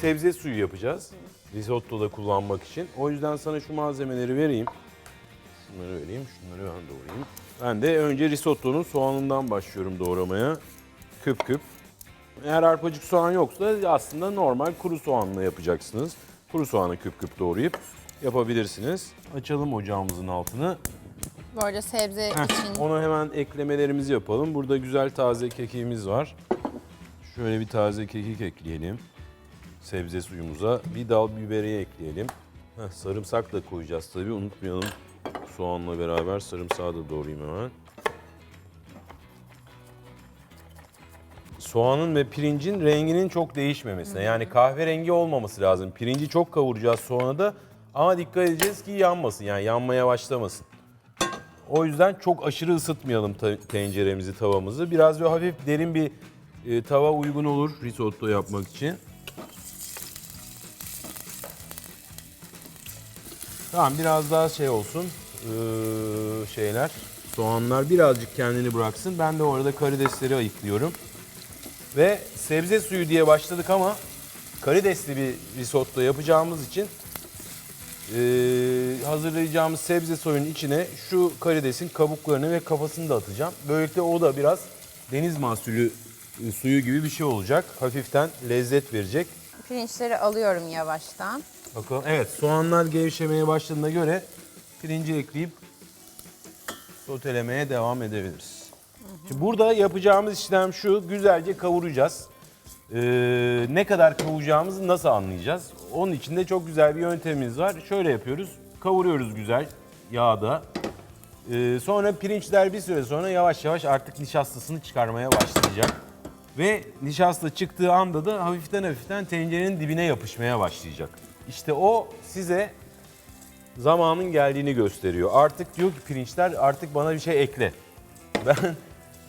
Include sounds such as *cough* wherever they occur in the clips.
sebze suyu yapacağız. Risottoda kullanmak için. O yüzden sana şu malzemeleri vereyim. Şunları vereyim, şunları ben doğrayayım. Ben de önce risottonun soğanından başlıyorum doğramaya. Küp küp. Eğer arpacık soğan yoksa aslında normal kuru soğanla yapacaksınız. Kuru soğanı küp küp doğrayıp yapabilirsiniz. Açalım ocağımızın altını. Arada sebze için Ona hemen eklemelerimizi yapalım. Burada güzel taze kekiğimiz var. Şöyle bir taze kekik ekleyelim. Sebze suyumuza. Bir dal biberiye ekleyelim. Heh, sarımsak da koyacağız tabii. Unutmayalım. Soğanla beraber sarımsağı da doğrayayım hemen. Soğanın ve pirincin renginin çok değişmemesine. Yani kahverengi olmaması lazım. Pirinci çok kavuracağız soğana da. Ama dikkat edeceğiz ki yanmasın. Yani yanmaya başlamasın. O yüzden çok aşırı ısıtmayalım tenceremizi, tavamızı. Biraz böyle hafif derin bir e, tava uygun olur risotto yapmak için. Tamam biraz daha şey olsun ee, şeyler. Soğanlar birazcık kendini bıraksın. Ben de orada karidesleri ayıklıyorum. Ve sebze suyu diye başladık ama karidesli bir risotto yapacağımız için ee, hazırlayacağımız sebze soyunun içine şu karidesin kabuklarını ve kafasını da atacağım. Böylelikle o da biraz deniz mahsulü e, suyu gibi bir şey olacak. Hafiften lezzet verecek. pirinçleri alıyorum yavaştan. Bakalım. Evet soğanlar gevşemeye başladığına göre pirinci ekleyip sotelemeye devam edebiliriz. Şimdi burada yapacağımız işlem şu. Güzelce kavuracağız. Ee, ne kadar kavuracağımızı nasıl anlayacağız? Onun için de çok güzel bir yöntemimiz var. Şöyle yapıyoruz. Kavuruyoruz güzel yağda. Ee, sonra pirinçler bir süre sonra yavaş yavaş artık nişastasını çıkarmaya başlayacak. Ve nişasta çıktığı anda da hafiften hafiften tencerenin dibine yapışmaya başlayacak. İşte o size zamanın geldiğini gösteriyor. Artık diyor ki pirinçler artık bana bir şey ekle. *laughs* Ben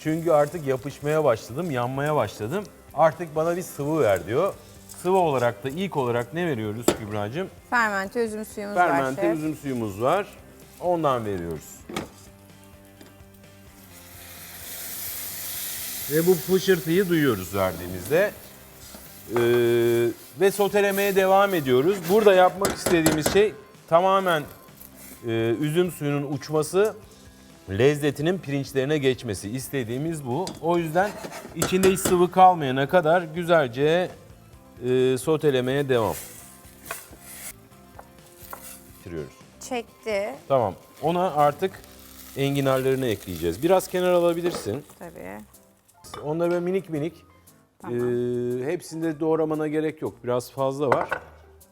çünkü artık yapışmaya başladım, yanmaya başladım. Artık bana bir sıvı ver diyor. Sıvı olarak da ilk olarak ne veriyoruz Kübra'cığım? Fermente üzüm suyumuz var Fermente şef. üzüm suyumuz var. Ondan veriyoruz. Ve bu fışırtıyı duyuyoruz verdiğimizde. Ee, ve sotelemeye devam ediyoruz. Burada yapmak istediğimiz şey tamamen e, üzüm suyunun uçması, lezzetinin pirinçlerine geçmesi. İstediğimiz bu. O yüzden içinde hiç sıvı kalmayana kadar güzelce e, sotelemeye devam. Bitiriyoruz. Çekti Tamam. Ona artık enginarlarını ekleyeceğiz. Biraz kenar alabilirsin. tabii. Onları böyle minik minik. Tamam. Ee, hepsini de doğramana gerek yok. Biraz fazla var.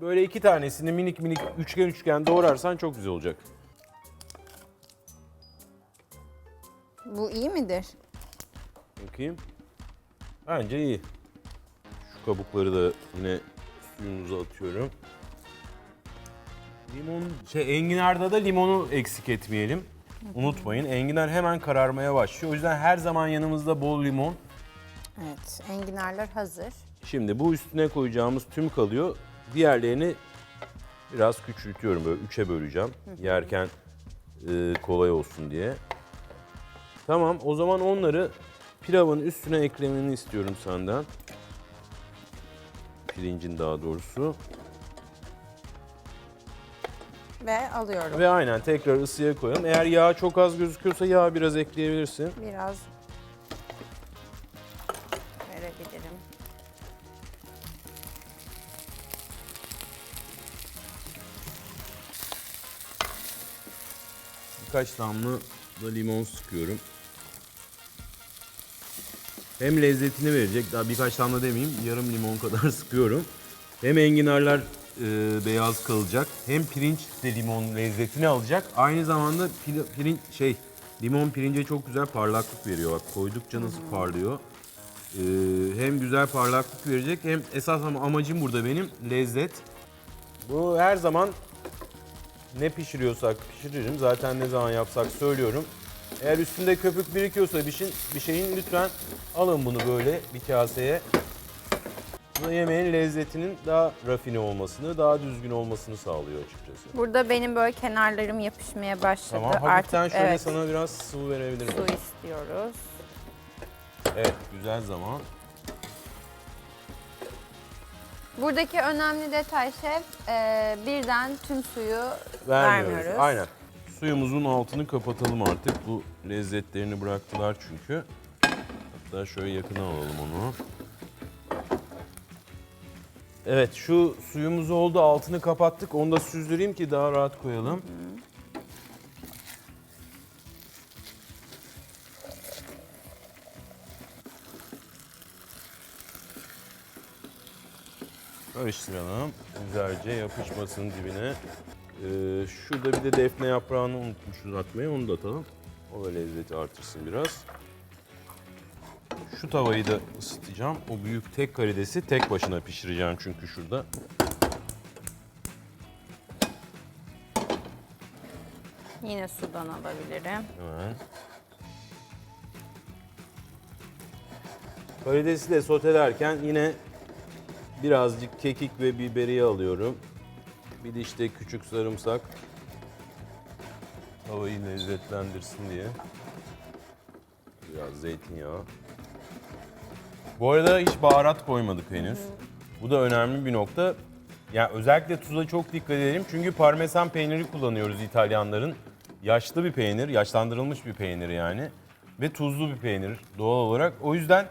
Böyle iki tanesini minik minik üçgen üçgen doğrarsan çok güzel olacak. Bu iyi midir? Bakayım. Bence iyi. Şu kabukları da yine suyumuza atıyorum. Limon, şey enginarda da limonu eksik etmeyelim. Unutmayın enginar hemen kararmaya başlıyor. O yüzden her zaman yanımızda bol limon. Evet, enginarlar hazır. Şimdi bu üstüne koyacağımız tüm kalıyor. Diğerlerini biraz küçültüyorum böyle üçe böleceğim. Yerken e, kolay olsun diye. Tamam o zaman onları pilavın üstüne eklemeni istiyorum senden. Pirincin daha doğrusu. Ve alıyorum. Ve aynen tekrar ısıya koyalım. Eğer yağ çok az gözüküyorsa yağ biraz ekleyebilirsin. Biraz verebilirim. Birkaç damla da limon sıkıyorum. Hem lezzetini verecek, daha birkaç damla demeyeyim, yarım limon kadar *laughs* sıkıyorum. Hem enginarlar e, beyaz kalacak, hem pirinç de limon lezzetini alacak. Aynı zamanda pil- pirinç şey, limon pirince çok güzel parlaklık veriyor. Bak koydukça nasıl parlıyor. E, hem güzel parlaklık verecek, hem esas ama amacım burada benim lezzet. Bu her zaman ne pişiriyorsak pişiririm. Zaten ne zaman yapsak söylüyorum. Eğer üstünde köpük birikiyorsa bir, şey, bir şeyin lütfen alın bunu böyle bir kaseye. Bu yemeğin lezzetinin daha rafine olmasını, daha düzgün olmasını sağlıyor açıkçası. Burada benim böyle kenarlarım yapışmaya başladı. Tamam, hafiften Artık şöyle evet, sana biraz sıvı verebilirim. su istiyoruz. Evet, güzel zaman. Buradaki önemli detay şef, e, birden tüm suyu Vermiyoruz. vermiyoruz. Aynen. Suyumuzun altını kapatalım artık. Bu lezzetlerini bıraktılar çünkü. Hatta şöyle yakına alalım onu. Evet şu suyumuz oldu altını kapattık. Onu da süzdüreyim ki daha rahat koyalım. Karıştıralım. Güzelce yapışmasın dibine. Ee, şurada bir de defne yaprağını unutmuşuz atmayı. Onu da atalım. O da lezzeti artırsın biraz. Şu tavayı da ısıtacağım. O büyük tek karidesi tek başına pişireceğim çünkü şurada. Yine sudan alabilirim. Hemen. Karidesi de sotelerken yine birazcık kekik ve biberiye alıyorum. Bir de işte küçük sarımsak. Tavayı lezzetlendirsin diye. Biraz zeytinyağı. Bu arada hiç baharat koymadık henüz. Bu da önemli bir nokta. Yani özellikle tuza çok dikkat edelim. Çünkü parmesan peyniri kullanıyoruz İtalyanların. Yaşlı bir peynir, yaşlandırılmış bir peynir yani. Ve tuzlu bir peynir doğal olarak. O yüzden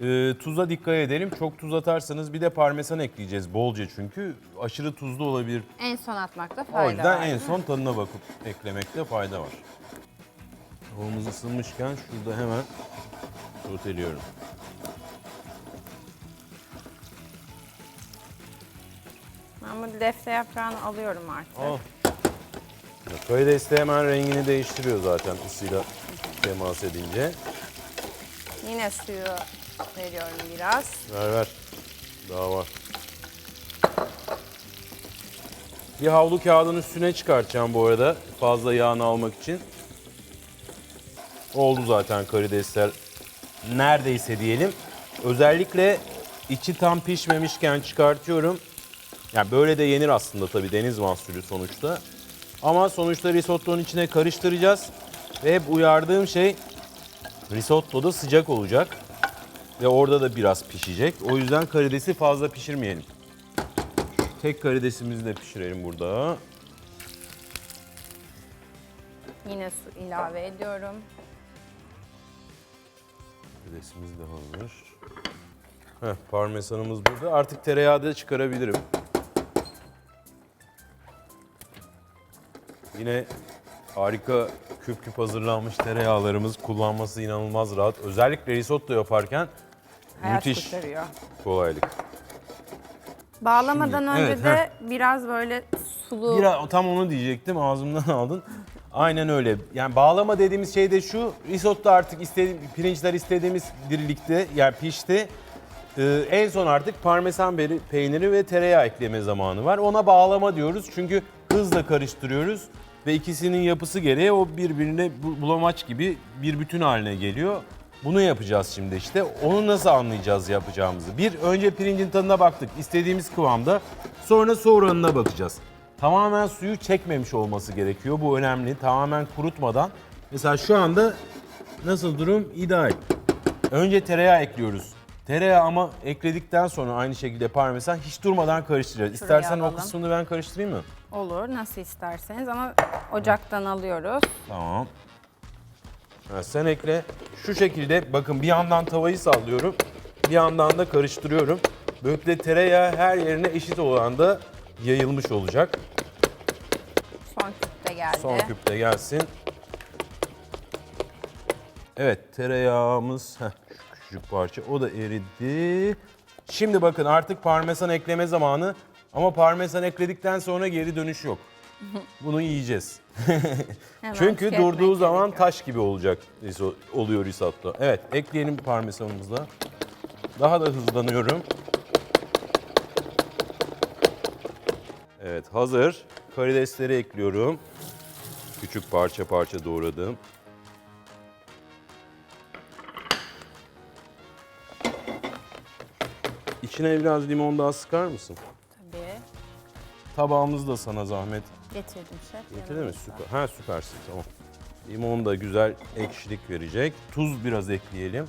e, tuza dikkat edelim. Çok tuz atarsanız bir de parmesan ekleyeceğiz bolca çünkü. Aşırı tuzlu olabilir. En son atmakta fayda O yüzden var. en son tadına bakıp eklemekte fayda var. Tavamız ısınmışken şurada hemen soteliyorum. Bu defne yaprağını alıyorum artık. Al. Karides de hemen rengini değiştiriyor zaten ısıyla temas edince. Yine suyu veriyorum biraz. Ver ver. Daha var. Bir havlu kağıdın üstüne çıkartacağım bu arada fazla yağını almak için. Oldu zaten karidesler neredeyse diyelim. Özellikle içi tam pişmemişken çıkartıyorum. Yani böyle de yenir aslında tabii deniz mahsulü sonuçta. Ama sonuçta risottonun içine karıştıracağız. Ve hep uyardığım şey risotto da sıcak olacak. Ve orada da biraz pişecek. O yüzden karidesi fazla pişirmeyelim. Tek karidesimizi de pişirelim burada. Yine su ilave ediyorum. Karidesimiz de hazır. Heh, parmesanımız burada. Artık tereyağı da çıkarabilirim. Yine harika küp küp hazırlanmış tereyağlarımız kullanması inanılmaz rahat. Özellikle risotto yaparken Hayat müthiş kurtarıyor. kolaylık. Bağlamadan Şimdi, önce evet, de biraz böyle sulu Biraz tam onu diyecektim ağzımdan *laughs* aldın. Aynen öyle. Yani bağlama dediğimiz şey de şu. Risotto artık istediğim, pirinçler istediğimiz dirilikte yani pişti. Ee, en son artık parmesan peyniri ve tereyağı ekleme zamanı var. Ona bağlama diyoruz çünkü hızla karıştırıyoruz ve ikisinin yapısı gereği o birbirine bu- bulamaç gibi bir bütün haline geliyor. Bunu yapacağız şimdi işte. Onu nasıl anlayacağız yapacağımızı? Bir, önce pirincin tadına baktık. istediğimiz kıvamda. Sonra su oranına bakacağız. Tamamen suyu çekmemiş olması gerekiyor. Bu önemli. Tamamen kurutmadan. Mesela şu anda nasıl durum? İdeal. Önce tereyağı ekliyoruz. Tereyağı ama ekledikten sonra aynı şekilde parmesan hiç durmadan karıştıracağız. Şuraya İstersen o kısmını ben karıştırayım mı? Olur nasıl isterseniz ama ocaktan alıyoruz. Tamam. Ha, sen ekle. Şu şekilde bakın bir yandan tavayı sallıyorum. Bir yandan da karıştırıyorum. Böylelikle tereyağı her yerine eşit oranda yayılmış olacak. Son küp de geldi. Son küpte gelsin. Evet tereyağımız heh, küçücük parça o da eridi. Şimdi bakın artık parmesan ekleme zamanı. Ama parmesan ekledikten sonra geri dönüş yok. Bunu yiyeceğiz. Hemen Çünkü tüketmek durduğu zaman gerekiyor. taş gibi olacak riso- oluyor risotto. Evet ekleyelim parmesanımızı da. Daha da hızlanıyorum. Evet hazır. Karidesleri ekliyorum. Küçük parça parça doğradım. İçine biraz limon daha sıkar mısın? Tabağımız da sana zahmet. Getirdim şef. Getirdin mi? yanımızda. Süper. Ha süpersin tamam. Limon da güzel ekşilik verecek. Tuz biraz ekleyelim.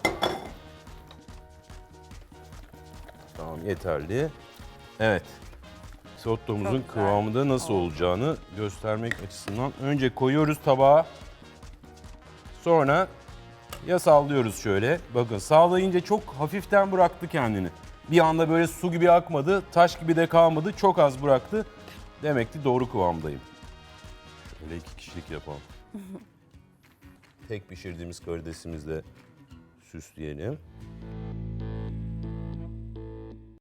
Tamam yeterli. Evet. Risottomuzun Çok güzel kıvamında nasıl oldu. olacağını göstermek açısından önce koyuyoruz tabağa. Sonra ya sallıyoruz şöyle. Bakın sağlayınca çok hafiften bıraktı kendini. Bir anda böyle su gibi akmadı, taş gibi de kalmadı. Çok az bıraktı. Demek ki doğru kıvamdayım. Şöyle iki kişilik yapalım. *laughs* Tek pişirdiğimiz karidesimizle süsleyelim.